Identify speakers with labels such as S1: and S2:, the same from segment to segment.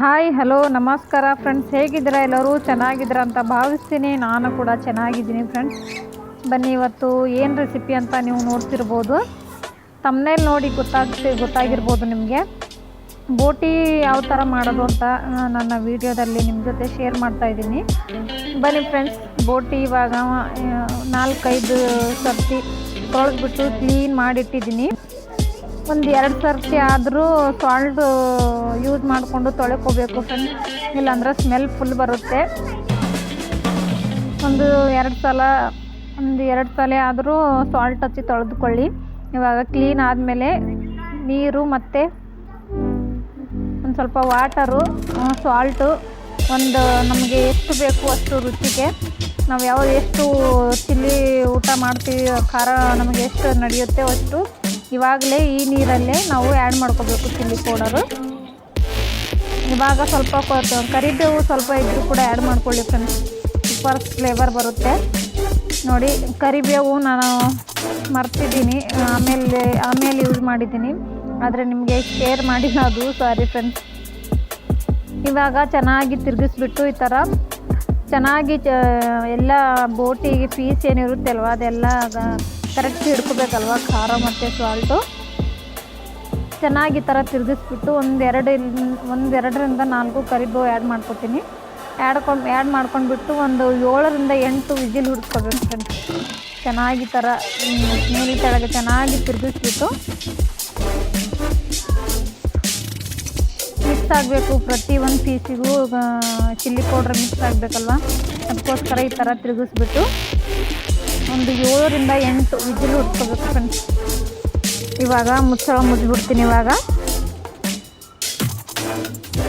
S1: Hi, hello, ನಮಸ್ಕಾರ friends ಹೇಗಿದ್ದೀರಾ ಎಲ್ಲರೂ? ಚೆನ್ನಾಗಿದ್ದೀರಾ ಅಂತ ಭಾವಿಸ್ತೀನಿ. ನಾನು ಕೂಡ ಚೆನ್ನಾಗಿದ್ದೀನಿ ಫ್ರೆಂಡ್ಸ್ ಬನ್ನಿ, ಇವತ್ತು ಏನು ರೆಸಿಪಿ ಅಂತ ನೀವು ನೋಡ್ತಿರ್ಬೋದು. ತಮ್ಮನೇಲಿ ನೋಡಿ ಗೊತ್ತಾಗ್ತಿ, ಗೊತ್ತಾಗಿರ್ಬೋದು ನಿಮಗೆ. ಬೋಟಿ ಯಾವ ಥರ ಮಾಡೋದು ಅಂತ ನನ್ನ ವಿಡಿಯೋದಲ್ಲಿ ನಿಮ್ಮ ಜೊತೆ ಶೇರ್ ಮಾಡ್ತಾ ಇದ್ದೀನಿ. ಬನ್ನಿ ಫ್ರೆಂಡ್ಸ್ ಬೋಟಿ ಇವಾಗ ನಾಲ್ಕೈದು ಸರ್ತಿ ತೊಳೆದ್ಬಿಟ್ಟು ಕ್ಲೀನ್ ಮಾಡಿಟ್ಟಿದ್ದೀನಿ. ಒಂದು ಎರಡು ಸರ್ತಿ ಆದರೂ ಸಾಲ್ಟ್ ಯೂಸ್ ಮಾಡಿಕೊಂಡು ತೊಳ್ಕೊಬೇಕು ಫ್ರೆಂಡ್ಸ್ ಇಲ್ಲಾಂದ್ರೆ ಸ್ಮೆಲ್ ಫುಲ್ ಬರುತ್ತೆ. ಒಂದು ಎರಡು ಸಲ, ಒಂದು ಎರಡು ಸಲ ಆದರೂ ಸಾಲ್ಟ್ ಹಚ್ಚಿ ತೊಳೆದುಕೊಳ್ಳಿ. ಇವಾಗ ಕ್ಲೀನ್ ಆದಮೇಲೆ ನೀರು ಮತ್ತು ಒಂದು ಸ್ವಲ್ಪ ವಾಟರು ಸಾಲ್ಟು ಒಂದು ನಮಗೆ ಎಷ್ಟು ಬೇಕು ಅಷ್ಟು ರುಚಿಗೆ. ನಾವು ಯಾವ ಎಷ್ಟು ಚಿಲ್ಲಿ ಊಟ ಮಾಡ್ತೀವಿ, ಖಾರ ನಮಗೆ ಎಷ್ಟು ನಡೆಯುತ್ತೆ ಅಷ್ಟು ಇವಾಗಲೇ ಈ ನೀರಲ್ಲೇ ನಾವು ಆ್ಯಡ್ ಮಾಡ್ಕೋಬೇಕು ಚಿಲ್ಲಿ ಪೌಡರು. ಇವಾಗ ಸ್ವಲ್ಪ ಕರಿಬೇವು ಸ್ವಲ್ಪ ಇದ್ದರೂ ಕೂಡ ಆ್ಯಡ್ ಮಾಡ್ಕೊಳ್ಳಿ ಫ್ರೆಂಡ್ಸ್ ಸೂಪರ್ ಫ್ಲೇವರ್ ಬರುತ್ತೆ. ನೋಡಿ, ಕರಿಬೇವು ನಾನು ಮರ್ತಿದ್ದೀನಿ. ಆಮೇಲೆ ಆಮೇಲೆ ಯೂಸ್ ಮಾಡಿದ್ದೀನಿ. ಆದರೆ ನಿಮಗೆ ಶೇರ್ ಮಾಡಿಲ್ಲ ಅದು. ಸಾರಿ ಫ್ರೆಂಡ್ಸ್ ಇವಾಗ ಚೆನ್ನಾಗಿ ತಿರುಗಿಸ್ಬಿಟ್ಟು ಈ ಥರ ಚೆನ್ನಾಗಿ ಚ, ಎಲ್ಲ ಬೋಟಿಗೆ ಪೀಸ್ ಏನಿರುತ್ತೆ ಅಲ್ವಾ ಅದೆಲ್ಲ ಕರೆಕ್ಟ್ ಹಿಡ್ಕೋಬೇಕಲ್ವ, ಖಾರ ಮತ್ತು ಸಾಲ್ಟು ಚೆನ್ನಾಗಿ ಈ ಥರ ತಿರುಗಿಸ್ಬಿಟ್ಟು ಒಂದೆರಡು ಒಂದೆರಡರಿಂದ ನಾಲ್ಕು ಕರಿಬೇವು ಆ್ಯಡ್ ಮಾಡ್ಕೊತೀನಿ. ಆ್ಯಡ್ಕೊಂಡು ಆ್ಯಡ್ ಮಾಡ್ಕೊಂಡ್ಬಿಟ್ಟು ಒಂದು ಏಳರಿಂದ ಎಂಟು ವಿಜಿಲ್ ಹುಡ್ಕೋಬೇಕು ಫ್ರೆಂಡ್ಸ್ ಚೆನ್ನಾಗಿ ಥರ ಮೇಲೆ ಕೆಳಗೆ ಚೆನ್ನಾಗಿ ತಿರುಗಿಸ್ಬಿಟ್ಟು ಮಿಕ್ಸ್ ಆಗಬೇಕು. ಪ್ರತಿ ಒಂದು ಪೀಸಿಗೂ ಚಿಲ್ಲಿ ಪೌಡ್ರ್ ಮಿಕ್ಸ್ ಆಗಬೇಕಲ್ವ? ಅದಕ್ಕೋಸ್ಕರ ಈ ಥರ ತಿರುಗಿಸ್ಬಿಟ್ಟು ಒಂದು ಏಳರಿಂದ ಎಂಟು ವಿಜಿಲ್ ಹುಡ್ಕೋಬೇಕು ಫ್ರೆಂಡ್ಸ್ ಇವಾಗ ಮುಚ್ಚಳ ಮುಚ್ಚಿಬಿಡ್ತೀನಿ ಇವಾಗ.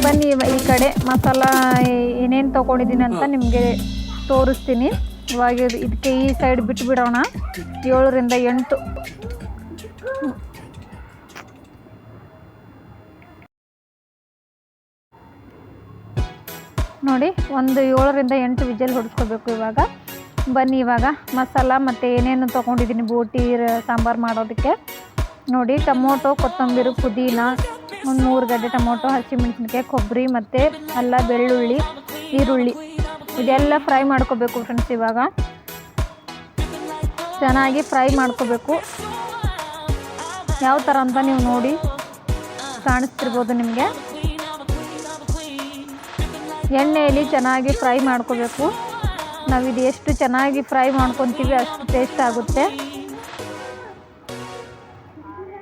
S1: ಬನ್ನಿ ಈ ಕಡೆ ಮಸಾಲ ಏನೇನು ತೊಗೊಂಡಿದ್ದೀನಿ ಅಂತ ನಿಮಗೆ ತೋರಿಸ್ತೀನಿ. ಇವಾಗ ಇದಕ್ಕೆ ಈ ಸೈಡ್ ಬಿಟ್ಬಿಡೋಣ. ಏಳರಿಂದ ಎಂಟು. ನೋಡಿ, ಒಂದು ಏಳರಿಂದ ಎಂಟು ವಿಜಲ್ ಹೊಡಿಸ್ಕೋಬೇಕು ಇವಾಗ. ಬನ್ನಿ ಇವಾಗ, ಮಸಾಲ ಮತ್ತು ಏನೇನು ತೊಗೊಂಡಿದ್ದೀನಿ, ಬೋಟಿ ಸಾಂಬಾರು ಮಾಡೋದಕ್ಕೆ. ನೋಡಿ, ಟೊಮೊಟೊ, ಕೊತ್ತಂಬರಿ, ಪುದೀನ, ಒಂದು ಮೂರು ಗಡ್ಡೆ ಟೊಮೊಟೊ, ಹಸಿಮೆಣಸಿನ್ಕಾಯಿ, ಕೊಬ್ಬರಿ ಮತ್ತು ಅಲ್ಲ ಬೆಳ್ಳುಳ್ಳಿ, ಈರುಳ್ಳಿ. ಇದೆಲ್ಲ ಫ್ರೈ ಮಾಡ್ಕೋಬೇಕು ಫ್ರೆಂಡ್ಸ್ ಇವಾಗ. ಚೆನ್ನಾಗಿ ಫ್ರೈ ಮಾಡ್ಕೋಬೇಕು. ಯಾವ ಥರ ಅಂತ ನೀವು ನೋಡಿ, ಕಾಣಿಸ್ತಿರ್ಬೋದು ನಿಮಗೆ. ಎಣ್ಣೆಯಲ್ಲಿ ಚೆನ್ನಾಗಿ ಫ್ರೈ ಮಾಡ್ಕೋಬೇಕು. ನಾವು ಇದು ಎಷ್ಟು ಚೆನ್ನಾಗಿ ಫ್ರೈ ಮಾಡ್ಕೊತೀವಿ ಅಷ್ಟು ಟೇಸ್ಟ್ ಆಗುತ್ತೆ.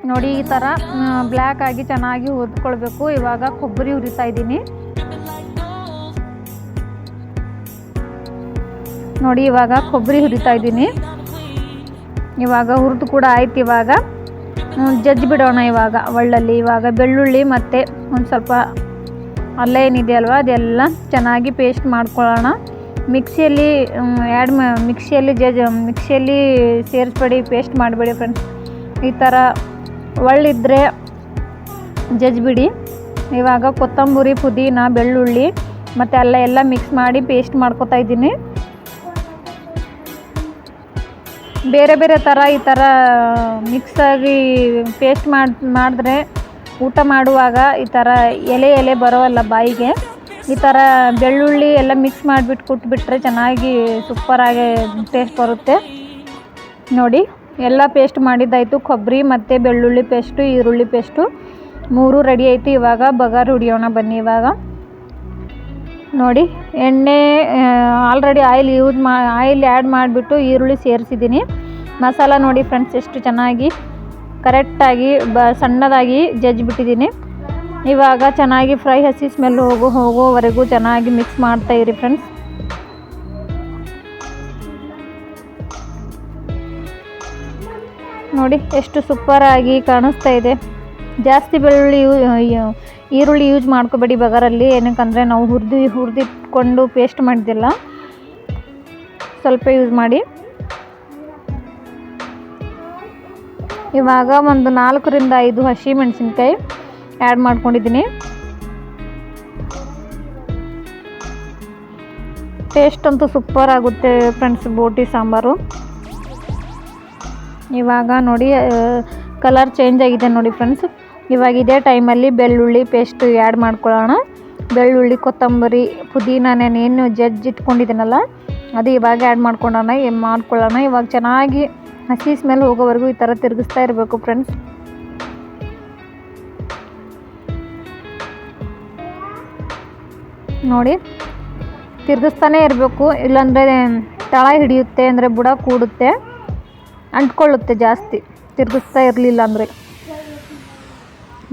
S1: ನೋಡಿ ಈ ಥರ ಬ್ಲ್ಯಾಕ್ ಆಗಿ ಚೆನ್ನಾಗಿ ಹುರ್ಕೊಳ್ಬೇಕು ಇವಾಗ ಕೊಬ್ಬರಿ ಹುರಿತಾ ಇದ್ದೀನಿ. ನೋಡಿ ಇವಾಗ ಕೊಬ್ಬರಿ ಹುರಿತಾ ಇದ್ದೀನಿ. ಇವಾಗ ಹುರಿದು ಕೂಡ ಆಯ್ತು ಇವಾಗ. ಜಜ್ಜಿ ಬಿಡೋಣ ಇವಾಗ ಒಳ್ಳಲ್ಲಿ ಇವಾಗ ಬೆಳ್ಳುಳ್ಳಿ ಮತ್ತು ಒಂದು ಸ್ವಲ್ಪ ಅಲ್ಲ ಏನಿದೆ ಅಲ್ವಾ ಅದೆಲ್ಲ ಚೆನ್ನಾಗಿ ಪೇಸ್ಟ್ ಮಾಡ್ಕೊಳ್ಳೋಣ. ಮಿಕ್ಸಿಯಲ್ಲಿ ಆ್ಯಡ್ ಮಿಕ್ಸಿಯಲ್ಲಿ ಜಜ್ ಮಿಕ್ಸಿಯಲ್ಲಿ ಸೇರಿಸ್ಬೇಡಿ ಪೇಸ್ಟ್ ಮಾಡಬೇಡಿ ಫ್ರೆಂಡ್ಸ್ ಈ ಥರ ಒಳ್ಳಿದ್ರೆ ಜಜ್ಬಿಡಿ. ಇವಾಗ ಕೊತ್ತಂಬರಿ, ಪುದೀನ, ಬೆಳ್ಳುಳ್ಳಿ ಮತ್ತು ಅಲ್ಲ ಎಲ್ಲ ಮಿಕ್ಸ್ ಮಾಡಿ ಪೇಸ್ಟ್ ಮಾಡ್ಕೊತಾ ಇದ್ದೀನಿ. ಬೇರೆ ಬೇರೆ ಥರ ಈ ಥರ ಮಿಕ್ಸಾಗಿ ಪೇಸ್ಟ್ ಮಾಡಿ, ಮಾಡಿದ್ರೆ ಊಟ ಮಾಡುವಾಗ ಈ ಥರ ಎಲೆ ಎಲೆ ಬರೋಲ್ಲ ಬಾಯಿಗೆ, ಈ ಥರ ಬೆಳ್ಳುಳ್ಳಿ ಎಲ್ಲ ಮಿಕ್ಸ್ ಮಾಡಿಬಿಟ್ಟು ಕುಟ್ಬಿಟ್ರೆ ಚೆನ್ನಾಗಿ ಸೂಪರಾಗಿ ಟೇಸ್ಟ್ ಬರುತ್ತೆ. ನೋಡಿ, ಎಲ್ಲ ಪೇಸ್ಟ್ ಮಾಡಿದ್ದಾಯಿತು. ಕೊಬ್ಬರಿ ಮತ್ತು ಬೆಳ್ಳುಳ್ಳಿ ಪೇಸ್ಟು ಈರುಳ್ಳಿ ಪೇಸ್ಟು ಮೂರು ರೆಡಿ ಆಯಿತು. ಇವಾಗ ಬಗಾರ್ ಹುಡಿಯೋಣ ಬನ್ನಿ ಇವಾಗ. ನೋಡಿ, ಎಣ್ಣೆ ಆಲ್ರೆಡಿ ಆಯಿಲ್ ಯೂಸ್ ಮಾ ಆಯಿಲ್ ಆ್ಯಡ್ ಮಾಡಿಬಿಟ್ಟು ಈರುಳ್ಳಿ ಸೇರಿಸಿದ್ದೀನಿ. ಮಸಾಲ ನೋಡಿ ಫ್ರೆಂಡ್ಸ್ ಎಷ್ಟು ಚೆನ್ನಾಗಿ ಕರೆಕ್ಟಾಗಿ ಬ ಸಣ್ಣದಾಗಿ ಜಜ್ಜಿಬಿಟ್ಟಿದ್ದೀನಿ. ಇವಾಗ ಚೆನ್ನಾಗಿ ಫ್ರೈ ಹಸಿ ಸ್ಮೆಲ್ ಹೋಗೋ, ಹೋಗೋವರೆಗೂ ಚೆನ್ನಾಗಿ ಮಿಕ್ಸ್ ಮಾಡ್ತಾ ಇರಿ ಫ್ರೆಂಡ್ಸ್ ನೋಡಿ ಎಷ್ಟು ಸೂಪರಾಗಿ ಕಾಣಿಸ್ತಾ ಇದೆ. ಜಾಸ್ತಿ ಬೆಳ್ಳುಳ್ಳಿ ಈರುಳ್ಳಿ ಯೂಸ್ ಮಾಡ್ಕೋಬೇಡಿ ಬಗರಲ್ಲಿ. ಏನಕ್ಕಂದರೆ ನಾವು ಹುರಿದು, ಹುರಿದಿಟ್ಕೊಂಡು ಪೇಸ್ಟ್ ಮಾಡಿದ್ದಿಲ್ಲ ಸ್ವಲ್ಪ ಯೂಸ್ ಮಾಡಿ. ಇವಾಗ ಒಂದು ನಾಲ್ಕರಿಂದ ಐದು ಹಸಿ ಮೆಣಸಿನ್ಕಾಯಿ ಆ್ಯಡ್ ಮಾಡ್ಕೊಂಡಿದ್ದೀನಿ. ಟೇಸ್ಟ್ ಅಂತೂ ಸೂಪರ್ ಆಗುತ್ತೆ ಫ್ರೆಂಡ್ಸ್ ಬೋಟಿ, ಸಾಂಬಾರು. ಇವಾಗ ನೋಡಿ ಕಲರ್ ಚೇಂಜ್ ಆಗಿದೆ ನೋಡಿ ಫ್ರೆಂಡ್ಸ್ ಇವಾಗ ಇದೇ ಟೈಮಲ್ಲಿ ಬೆಳ್ಳುಳ್ಳಿ ಪೇಸ್ಟ್ ಆ್ಯಡ್ ಮಾಡ್ಕೊಳ್ಳೋಣ. ಬೆಳ್ಳುಳ್ಳಿ, ಕೊತ್ತಂಬರಿ ಪುದೀನ ನಾನೇನು ಜಜ್ಜಿ ಇಟ್ಕೊಂಡಿದ್ದೀನಲ್ಲ, ಅದು ಇವಾಗ ಆ್ಯಡ್ ಮಾಡ್ಕೊಳ್ಳೋಣ ಮಾಡ್ಕೊಳ್ಳೋಣ. ಇವಾಗ ಚೆನ್ನಾಗಿ ಹಸಿ ಸ್ಮೆಲ್ ಹೋಗೋವರೆಗೂ ಈ ಥರ ತಿರುಗಿಸ್ತಾ ಇರಬೇಕು ಫ್ರೆಂಡ್ಸ್ ನೋಡಿ, ತಿರುಗಿಸ್ತಾನೆ ಇರಬೇಕು. ಇಲ್ಲಾಂದರೆ ತಳ ಹಿಡಿಯುತ್ತೆ, ಅಂದರೆ ಬುಡ ಕೂಡುತ್ತೆ, ಅಂಟ್ಕೊಳ್ಳುತ್ತೆ ಜಾಸ್ತಿ. ತಿರುಗಿಸ್ತಾ ಇರಲಿಲ್ಲ ಅಂದರೆ.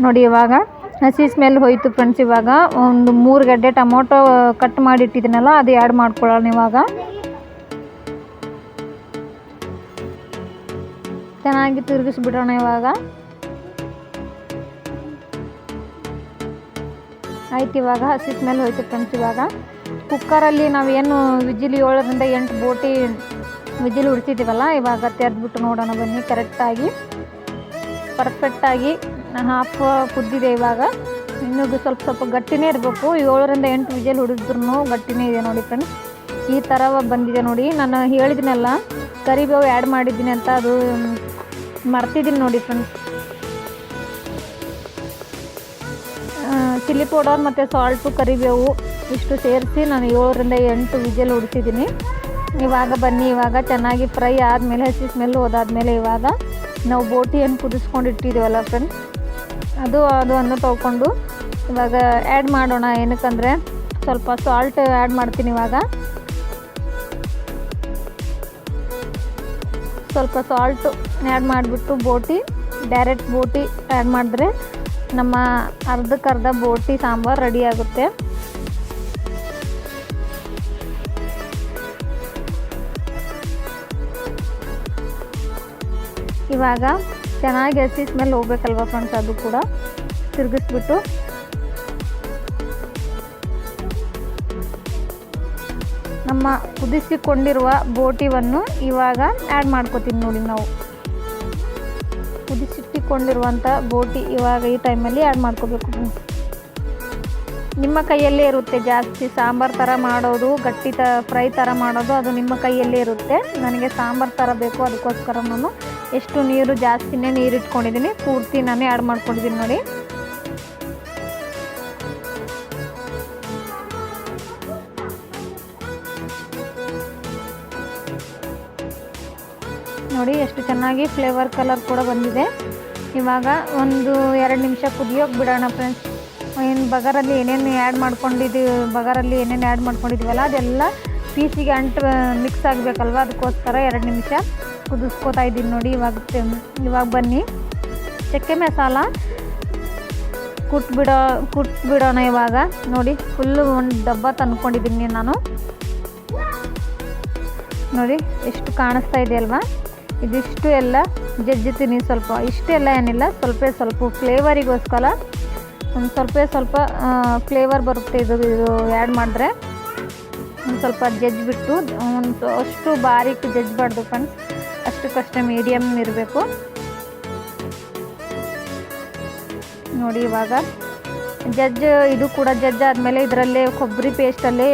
S1: ನೋಡಿ, ಇವಾಗ ಹಸಿ ಸ್ಮೆಲ್ ಹೋಯಿತು ಫ್ರೆಂಡ್ಸ್ ಇವಾಗ ಒಂದು ಮೂರು ಗಡ್ಡೆ ಟೊಮೊಟೊ ಕಟ್ ಮಾಡಿ ಇಟ್ಟಿದ್ದೀನಲ್ಲ ಅದು ಆ್ಯಡ್ ಮಾಡ್ಕೊಳ್ಳೋಣ ಇವಾಗ. ಚೆನ್ನಾಗಿ ತಿರುಗಿಸ್ಬಿಡೋಣ ಇವಾಗ. ಆಯ್ತು, ಇವಾಗ ಹಸಿದ ಮೇಲೆ ಹೋಯ್ತು ಫ್ರೆಂಡ್ಸ್ ಇವಾಗ. ಕುಕ್ಕರಲ್ಲಿ ನಾವೇನು ವಿಜಿಲ್ ಏಳರಿಂದ ಎಂಟು ಬೋಟಿ ವಿಜಿಲ್ ಉಡ್ತಿದ್ದೀವಲ್ಲ ಇವಾಗ ತೆರೆದ್ಬಿಟ್ಟು ನೋಡೋಣ ಬನ್ನಿ ಕರೆಕ್ಟಾಗಿ ಪರ್ಫೆಕ್ಟಾಗಿ ಹಾಫ್ ಕುದ್ದಿದೆ ಇವಾಗ. ಇನ್ನೂ ಸ್ವಲ್ಪ ಸ್ವಲ್ಪ ಗಟ್ಟಿನೇ ಇರಬೇಕು. ಏಳರಿಂದ ಎಂಟು ವಿಜಲ್ ಹುಡಿದ್ರು ಗಟ್ಟಿನೇ ಇದೆ ನೋಡಿ ಫ್ರೆಂಡ್ಸ್ ಈ ಥರ ಬಂದಿದೆ ನೋಡಿ. ನಾನು ಹೇಳಿದ್ನಲ್ಲ, ಕರಿಬೇವು ಆ್ಯಡ್ ಮಾಡಿದ್ದೀನಿ ಅಂತ, ಅದು ಮರ್ತಿದ್ದೀನಿ ನೋಡಿ ಫ್ರೆಂಡ್ಸ್ ಚಿಲ್ಲಿ ಪೌಡರ್ ಮತ್ತು ಸಾಲ್ಟು ಕರಿಬೇವು ಇಷ್ಟು ಸೇರಿಸಿ ನಾನು ಏಳರಿಂದ ಎಂಟು ವಿಜಲ್ ಉಡಿಸಿದ್ದೀನಿ ಇವಾಗ ಬನ್ನಿ, ಇವಾಗ ಚೆನ್ನಾಗಿ ಫ್ರೈ ಆದಮೇಲೆ, ಹಸಿ ಸ್ಮೆಲ್ ಹೋದಾದ್ಮೇಲೆ ಇವಾಗ ನಾವು ಬೋಟಿಯನ್ನು ಕುದಿಸ್ಕೊಂಡು ಇಟ್ಟಿದ್ದೀವಲ್ಲ ಫ್ರೆಂಡ್ಸ್ ಅದು ಅದು ಅನ್ನು ತೊಗೊಂಡು ಇವಾಗ ಆ್ಯಡ್ ಮಾಡೋಣ. ಏನಕ್ಕಂದರೆ ಸ್ವಲ್ಪ ಸಾಲ್ಟ್ ಆ್ಯಡ್ ಮಾಡ್ತೀನಿ ಇವಾಗ. ಸ್ವಲ್ಪ ಸಾಲ್ಟು ಆ್ಯಡ್ ಮಾಡಿಬಿಟ್ಟು ಬೋಟಿ ಡೈರೆಕ್ಟ್ ಬೋಟಿ ಆ್ಯಡ್ ಮಾಡಿದ್ರೆ ನಮ್ಮ ಅರ್ಧಕ್ಕರ್ಧ ಬೋಟಿ ಸಾಂಬಾರು ರೆಡಿ ಆಗುತ್ತೆ. ಇವಾಗ ಚೆನ್ನಾಗಿ ಹಸಿ ಸ್ಮೆಲ್ ಹೋಗ್ಬೇಕಲ್ವ ಫ್ರೆಂಡ್ಸ್ ಅದು ಕೂಡ? ತಿರುಗಿಸ್ಬಿಟ್ಟು ನಮ್ಮ ಕುದಿಸಿಕೊಂಡಿರುವ ಬೋಟಿವನ್ನು ಇವಾಗ ಆ್ಯಡ್ ಮಾಡ್ಕೋತೀವಿ ನೋಡಿ ನಾವು. ಕುದಿಸಿಟ್ಟಿಕೊಂಡಿರುವಂಥ ಬೋಟಿ ಇವಾಗ ಈ ಟೈಮಲ್ಲಿ ಆ್ಯಡ್ ಮಾಡ್ಕೋಬೇಕು. ನಿಮ್ಮ ಕೈಯಲ್ಲೇ ಇರುತ್ತೆ ಜಾಸ್ತಿ ಸಾಂಬಾರು ಥರ ಮಾಡೋದು, ಗಟ್ಟಿ ತ ಫ್ರೈ ಥರ ಮಾಡೋದು ಅದು ನಿಮ್ಮ ಕೈಯಲ್ಲೇ ಇರುತ್ತೆ. ನನಗೆ ಸಾಂಬಾರು ಥರ ಬೇಕು, ಅದಕ್ಕೋಸ್ಕರ ನಾನು ಎಷ್ಟು ನೀರು ಜಾಸ್ತಿನೇ ನೀರು ಇಟ್ಕೊಂಡಿದ್ದೀನಿ ಪೂರ್ತಿ ನಾನೇ ಆ್ಯಡ್ ಮಾಡ್ಕೊಂಡಿದ್ದೀನಿ ನೋಡಿ. ನೋಡಿ, ಎಷ್ಟು ಚೆನ್ನಾಗಿ ಫ್ಲೇವರ್ ಕಲರ್ ಕೂಡ ಬಂದಿದೆ. ಇವಾಗ ಒಂದು ಎರಡು ನಿಮಿಷ ಕುದಿಯೋಕೆ ಬಿಡೋಣ ಫ್ರೆಂಡ್ಸ್ ಏನು ಬಗರಲ್ಲಿ ಏನೇನು ಆ್ಯಡ್ ಮಾಡ್ಕೊಂಡಿದ್ದೀವಿ ಬಗರಲ್ಲಿ ಏನೇನು ಆ್ಯಡ್ ಮಾಡ್ಕೊಂಡಿದ್ದೀವಲ್ಲ ಅದೆಲ್ಲ ಪೀಸಿಗೆ ಅಂಟು ಮಿಕ್ಸ್ ಆಗಬೇಕಲ್ವ? ಅದಕ್ಕೋಸ್ಕರ ಎರಡು ನಿಮಿಷ ಕುದಿಸ್ಕೋತಾ ಇದ್ದೀನಿ ನೋಡಿ, ಇವಾಗ ಇವಾಗ ಬನ್ನಿ. ಚಕ್ಕೆ ಮಸಾಲ ಕುಟ್ಬಿಡೋ, ಕುಟ್ಬಿಡೋಣ ಇವಾಗ. ನೋಡಿ ಫುಲ್ಲು ಒಂದು ಡಬ್ಬ ತಂದ್ಕೊಂಡಿದ್ದೀನಿ ನಾನು. ನೋಡಿ, ಎಷ್ಟು ಕಾಣಿಸ್ತಾ ಇದೆ ಅಲ್ವಾ? ಇದಿಷ್ಟು ಎಲ್ಲ ಜಜ್ಜುತ್ತೀನಿ ಸ್ವಲ್ಪ. ಇಷ್ಟೆಲ್ಲ ಏನಿಲ್ಲ, ಸ್ವಲ್ಪ ಸ್ವಲ್ಪ ಫ್ಲೇವರಿಗೋಸ್ಕರ, ಒಂದು ಸ್ವಲ್ಪ ಸ್ವಲ್ಪ ಫ್ಲೇವರ್ ಬರುತ್ತೆ ಇದು ಇದು ಆ್ಯಡ್ ಮಾಡಿದ್ರೆ. ಒಂದು ಸ್ವಲ್ಪ ಜಜ್ಜಿಬಿಟ್ಟು, ಒಂದು ಅಷ್ಟು ಬಾರಿಕ್ ಜಜ್ಜಬಾರ್ದು ಫ್ರೆಂಡ್ಸ್ ಅಷ್ಟಕ್ಕಷ್ಟೇ ಮೀಡಿಯಮ್ ಇರಬೇಕು. ನೋಡಿ ಇವಾಗ. ಜಜ್ಜ, ಇದು ಕೂಡ ಜಜ್ಜ ಆದಮೇಲೆ ಇದರಲ್ಲೇ ಕೊಬ್ಬರಿ ಪೇಸ್ಟಲ್ಲೇ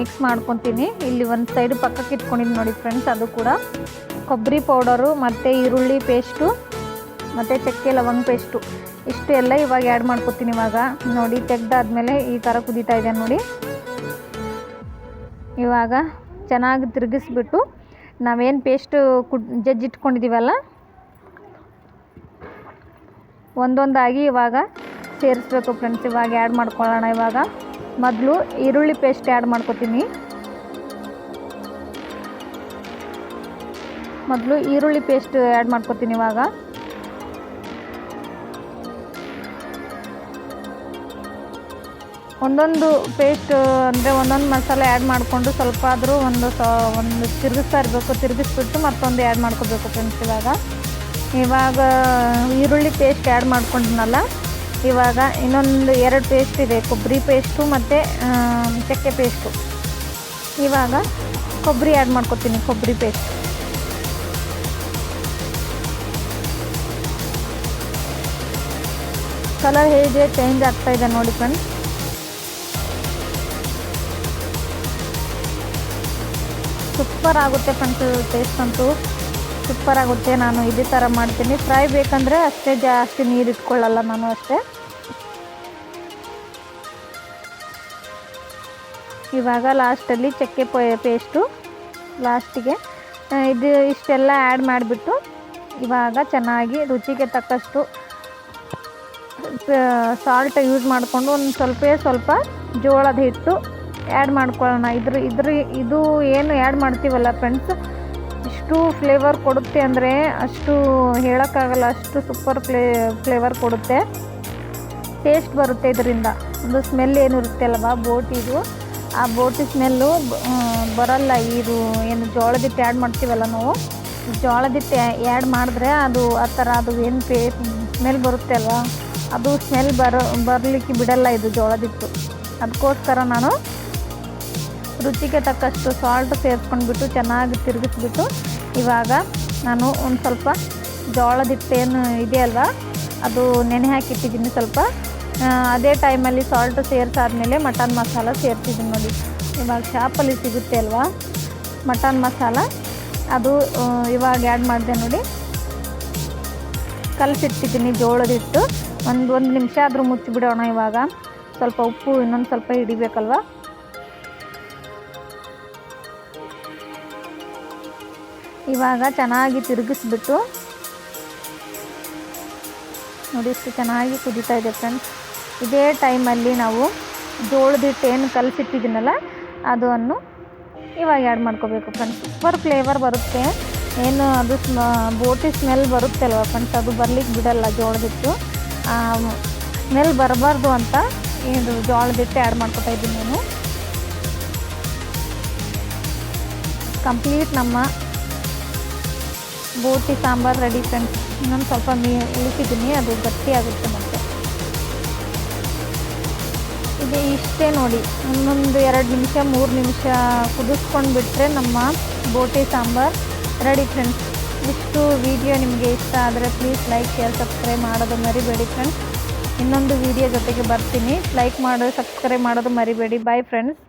S1: ಮಿಕ್ಸ್ ಮಾಡ್ಕೊತೀನಿ. ಇಲ್ಲಿ ಒಂದು ಸೈಡ್ ಪಕ್ಕಕ್ಕೆ ಇಟ್ಕೊಂಡಿದ್ದೀನಿ ನೋಡಿ ಫ್ರೆಂಡ್ಸ್ ಅದು ಕೂಡ. ಕೊಬ್ಬರಿ ಪೌಡರು, ಮತ್ತು ಈರುಳ್ಳಿ ಪೇಸ್ಟು, ಮತ್ತು ಚಕ್ಕೆ ಲವಂಗ ಪೇಸ್ಟು. ಇಷ್ಟು ಎಲ್ಲ ಇವಾಗ ಆ್ಯಡ್ ಮಾಡ್ಕೊತೀನಿ ಇವಾಗ. ನೋಡಿ, ತೆಗ್ದಾದ್ಮೇಲೆ ಈ ಥರ ಕುದೀತಾ ಇದೆ ನೋಡಿ. ಇವಾಗ ಚೆನ್ನಾಗಿ ತಿರುಗಿಸ್ಬಿಟ್ಟು ನಾವೇನು ಪೇಸ್ಟು ಕುಡ್ ಜಜ್ಜಿಟ್ಕೊಂಡಿದ್ದೀವಲ್ಲ ಒಂದೊಂದಾಗಿ ಇವಾಗ ಸೇರಿಸ್ಬೇಕು ಫ್ರೆಂಡ್ಸ್ ಇವಾಗ ಆ್ಯಡ್ ಮಾಡ್ಕೊಳ್ಳೋಣ ಇವಾಗ. ಮೊದಲು ಈರುಳ್ಳಿ ಪೇಸ್ಟ್ ಆ್ಯಡ್ ಮಾಡ್ಕೊತೀನಿ. ಮೊದಲು ಈರುಳ್ಳಿ ಪೇಸ್ಟ್ ಆ್ಯಡ್ ಮಾಡ್ಕೊತೀನಿ ಇವಾಗ. ಒಂದೊಂದು ಪೇಸ್ಟ್ ಅಂದರೆ ಒಂದೊಂದು ಮಸಾಲೆ ಆ್ಯಡ್ ಮಾಡಿಕೊಂಡು ಸ್ವಲ್ಪ ಆದರೂ ಒಂದು ಸ, ಒಂದು ತಿರುಗಿಸ್ತಾ ಇರಬೇಕು, ತಿರುಗಿಸ್ಬಿಟ್ಟು ಮತ್ತೊಂದು ಆ್ಯಡ್ ಮಾಡ್ಕೋಬೇಕು ಫ್ರೆಂಡ್ಸ್ ಇವಾಗ. ಇವಾಗ ಈರುಳ್ಳಿ ಪೇಸ್ಟ್ ಆ್ಯಡ್ ಮಾಡ್ಕೊಂಡ್ನಲ್ಲ, ಇವಾಗ ಇನ್ನೊಂದು ಎರಡು ಪೇಸ್ಟ್ ಇದೆ, ಕೊಬ್ಬರಿ ಪೇಸ್ಟು ಮತ್ತು ಚಕ್ಕೆ ಪೇಸ್ಟು ಇವಾಗ ಕೊಬ್ಬರಿ ಆ್ಯಡ್ ಮಾಡ್ಕೊತೀನಿ ಕೊಬ್ಬರಿ ಪೇಸ್ಟ್ ಕಲರ್ ಹೇಗೆ ಚೇಂಜ್ ಆಗ್ತಾ ಇದೆ ನೋಡಿ ಫ್ರೆಂಡ್ಸ್ ಸೂಪರ್ ಆಗುತ್ತೆ ಫ್ರೆಂಡ್ಸ್ ಟೇಸ್ಟ್ ಅಂತೂ. ಸೂಪರ್ ಆಗುತ್ತೆ, ನಾನು ಇದೇ ಥರ ಮಾಡ್ತೀನಿ. ಫ್ರೈ ಬೇಕಂದರೆ ಅಷ್ಟೇ ಜಾಸ್ತಿ ನೀರು ಇಟ್ಕೊಳ್ಳಲ್ಲ ನಾನು ಅಷ್ಟೇ. ಇವಾಗ ಲಾಸ್ಟಲ್ಲಿ ಚಕ್ಕೆ ಪೇಸ್ಟು ಲಾಸ್ಟಿಗೆ ಇದು ಇಷ್ಟೆಲ್ಲ ಆ್ಯಡ್ ಮಾಡಿಬಿಟ್ಟು ಇವಾಗ ಚೆನ್ನಾಗಿ ರುಚಿಗೆ ತಕ್ಕಷ್ಟು ಸಾಲ್ಟ್ ಯೂಸ್ ಮಾಡಿಕೊಂಡು ಒಂದು ಸ್ವಲ್ಪ ಸ್ವಲ್ಪ ಜೋಳದ ಹಿಟ್ಟು ಆ್ಯಡ್ ಮಾಡ್ಕೊಳ್ಳೋಣ. ಇದ್ರ ಇದ್ರ, ಇದು ಏನು ಆ್ಯಡ್ ಮಾಡ್ತೀವಲ್ಲ ಫ್ರೆಂಡ್ಸ್ ಇಷ್ಟು ಫ್ಲೇವರ್ ಕೊಡುತ್ತೆ ಅಂದರೆ ಅಷ್ಟು ಹೇಳೋಕ್ಕಾಗಲ್ಲ, ಅಷ್ಟು ಸೂಪರ್ ಫ್ಲೇ ಫ್ಲೇವರ್ ಕೊಡುತ್ತೆ. ಟೇಸ್ಟ್ ಬರುತ್ತೆ ಇದರಿಂದ. ಒಂದು ಸ್ಮೆಲ್ ಏನು ಇರುತ್ತೆ ಅಲ್ವಾ ಬೋಟಿದು? ಆ ಬೋಟಿ ಸ್ಮೆಲ್ಲು ಬರಲ್ಲ. ಇದು ಏನು ಜೋಳದ ಹಿಟ್ಟು ಆ್ಯಡ್ ಮಾಡ್ತೀವಲ್ಲ ನಾವು? ಜೋಳದಿಟ್ಟು ಆ್ಯಡ್ ಮಾಡಿದ್ರೆ ಅದು ಆ ಥರ ಅದು ಏನು ಪೇ ಸ್ಮೆಲ್ ಬರುತ್ತೆ ಅಲ್ವಾ? ಅದು ಸ್ಮೆಲ್ ಬರೋ, ಬರಲಿಕ್ಕೆ ಬಿಡಲ್ಲ ಇದು ಜೋಳದಿಟ್ಟು. ಅದಕ್ಕೋಸ್ಕರ ನಾನು ರುಚಿಗೆ ತಕ್ಕಷ್ಟು ಸಾಲ್ಟ್ ಸೇರಿಸ್ಕೊಂಡ್ಬಿಟ್ಟು ಚೆನ್ನಾಗಿ ತಿರುಗಿಸ್ಬಿಟ್ಟು ಇವಾಗ ನಾನು ಒಂದು ಸ್ವಲ್ಪ ಜೋಳದ ಹಿಟ್ಟು ಏನು ಇದೆಯಲ್ವಾ ಅದು ನೆನೆ ಹಾಕಿಟ್ಟಿದ್ದೀನಿ ಸ್ವಲ್ಪ. ಅದೇ ಟೈಮಲ್ಲಿ ಸಾಲ್ಟ್ ಸೇರಿಸಾದ್ಮೇಲೆ ಮಟನ್ ಮಸಾಲ ಸೇರ್ತಿದ್ದೀನಿ ನೋಡಿ. ಇವಾಗ ಶಾಪಲ್ಲಿ ಸಿಗುತ್ತೆ ಅಲ್ವಾ? ಮಟನ್ ಮಸಾಲ. ಅದು ಇವಾಗ ಆ್ಯಡ್ ಮಾಡಿದೆ ನೋಡಿ. ಕಲಸಿಟ್ಟಿದ್ದೀನಿ ಜೋಳದ ಹಿಟ್ಟು ಒಂದು ಒಂದು ನಿಮಿಷ ಆದರೂ ಮುಚ್ಚಿಬಿಡೋಣ ಇವಾಗ. ಸ್ವಲ್ಪ ಉಪ್ಪು ಇನ್ನೊಂದು ಸ್ವಲ್ಪ ಹಿಡಿಬೇಕಲ್ವ? ಇವಾಗ ಚೆನ್ನಾಗಿ ತಿರುಗಿಸ್ಬಿಟ್ಟು ನೋಡಿ ಇಷ್ಟು ಚೆನ್ನಾಗಿ ಕುದೀತಾ ಇದೆ ಫ್ರೆಂಡ್ಸ್. ಇದೇ ಟೈಮಲ್ಲಿ ನಾವು ಜೋಳದ ಹಿಟ್ಟೇನು ಕಲಸಿಟ್ಟಿದ್ದೀನಲ್ಲ, ಅದನ್ನು ಇವಾಗ ಆ್ಯಡ್ ಮಾಡ್ಕೋಬೇಕು ಫ್ರೆಂಡ್ಸ್. ಸೂಪರ್ ಫ್ಲೇವರ್ ಬರುತ್ತೆ. ಏನು ಅದು ಸ್ಮ ಬೋಟಿ ಸ್ಮೆಲ್ ಬರುತ್ತೆ ಅಲ್ವ ಫ್ರೆಂಡ್ಸ್? ಅದು ಬರ್ಲಿಕ್ಕೆ ಬಿಡಲ್ಲ ಜೋಳದ ಹಿಟ್ಟು. ಸ್ಮೆಲ್ ಬರಬಾರ್ದು ಅಂತ ಇದು ಜೋಳದ ಹಿಟ್ಟು ಆ್ಯಡ್ ಮಾಡ್ಕೊತಾ ಇದ್ದೀನಿ ನಾನು. ಕಂಪ್ಲೀಟ್ ನಮ್ಮ ಬೋಟಿ ಸಾಂಬಾರು ರೆಡಿ ಫ್ರೆಂಡ್ಸ್ ಇನ್ನೊಂದು ಸ್ವಲ್ಪ ಮೀ ಉಳಿಸಿದ್ದೀನಿ ಅದು ಗಟ್ಟಿ ಆಗುತ್ತೆ ಮತ್ತೆ. ಇದು ಇಷ್ಟೇ ನೋಡಿ ಇನ್ನೊಂದು ಎರಡು ನಿಮಿಷ, ಮೂರು ನಿಮಿಷ ಕುದಿಸ್ಕೊಂಡು ಬಿಟ್ಟರೆ ನಮ್ಮ ಬೋಟಿ ಸಾಂಬಾರು ರೆಡಿ ಫ್ರೆಂಡ್ಸ್ ಇಷ್ಟು ವಿಡಿಯೋ ನಿಮಗೆ ಇಷ್ಟ ಆದರೆ ಪ್ಲೀಸ್ ಲೈಕ್ ಶೇರ್ ಸಬ್ಸ್ಕ್ರೈಬ್ ಮಾಡೋದು ಮರಿಬೇಡಿ ಫ್ರೆಂಡ್ಸ್ ಇನ್ನೊಂದು ವಿಡಿಯೋ ಜೊತೆಗೆ ಬರ್ತೀನಿ. ಲೈಕ್ ಮಾಡೋದು ಸಬ್ಸ್ಕ್ರೈಬ್ ಮಾಡೋದು ಮರಿಬೇಡಿ. Bye friends